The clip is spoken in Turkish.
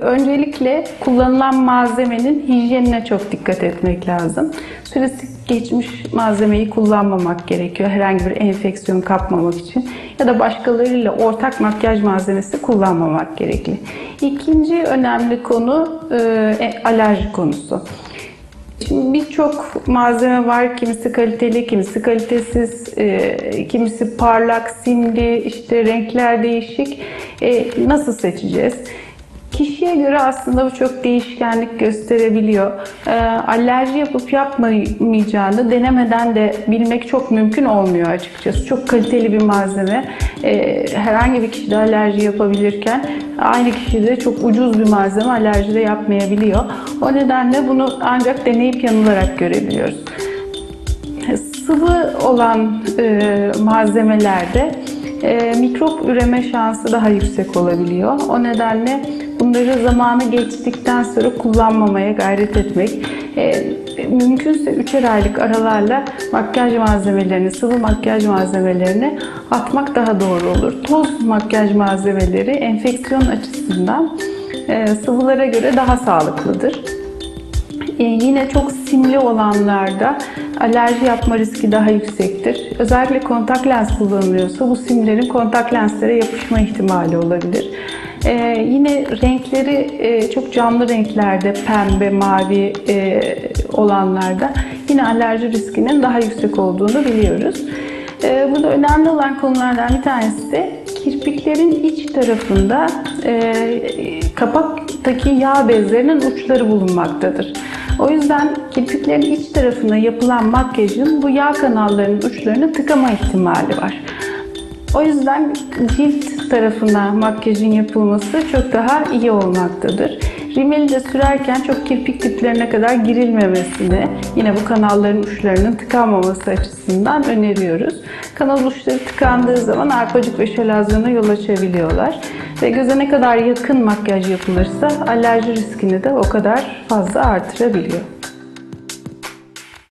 Öncelikle kullanılan malzemenin hijyenine çok dikkat etmek lazım. Süresi geçmiş malzemeyi kullanmamak gerekiyor herhangi bir enfeksiyon kapmamak için ya da başkalarıyla ortak makyaj malzemesi kullanmamak gerekli. İkinci önemli konu e, alerji konusu. Şimdi birçok malzeme var. Kimisi kaliteli, kimisi kalitesiz, e, kimisi parlak, simli, işte renkler değişik. E, nasıl seçeceğiz? Kişiye göre aslında bu çok değişkenlik gösterebiliyor. E, alerji yapıp yapmayacağını denemeden de bilmek çok mümkün olmuyor açıkçası. Çok kaliteli bir malzeme e, herhangi bir kişide alerji yapabilirken aynı kişide çok ucuz bir malzeme alerji de yapmayabiliyor. O nedenle bunu ancak deneyip yanılarak görebiliyoruz. Sıvı olan e, malzemelerde e, mikrop üreme şansı daha yüksek olabiliyor. O nedenle bunları zamanı geçtikten sonra kullanmamaya gayret etmek, e, mümkünse üçer aylık aralarla makyaj malzemelerini, sıvı makyaj malzemelerini atmak daha doğru olur. Toz makyaj malzemeleri enfeksiyon açısından e, sıvılara göre daha sağlıklıdır. Ee, yine çok simli olanlarda alerji yapma riski daha yüksektir. Özellikle kontak lens kullanılıyorsa bu simlerin kontak lenslere yapışma ihtimali olabilir. Ee, yine renkleri e, çok canlı renklerde, pembe, mavi e, olanlarda yine alerji riskinin daha yüksek olduğunu biliyoruz. Ee, burada önemli olan konulardan bir tanesi de kirpiklerin iç tarafında e, kapaktaki yağ bezlerinin uçları bulunmaktadır. O yüzden kirpiklerin iç tarafına yapılan makyajın bu yağ kanallarının uçlarını tıkama ihtimali var. O yüzden cilt tarafına makyajın yapılması çok daha iyi olmaktadır. Rimeli de sürerken çok kirpik diplerine kadar girilmemesini, yine bu kanalların uçlarının tıkanmaması açısından öneriyoruz. Kanal uçları tıkandığı zaman arpacık ve şalazyona yol açabiliyorlar. Ve göze ne kadar yakın makyaj yapılırsa alerji riskini de o kadar fazla artırabiliyor.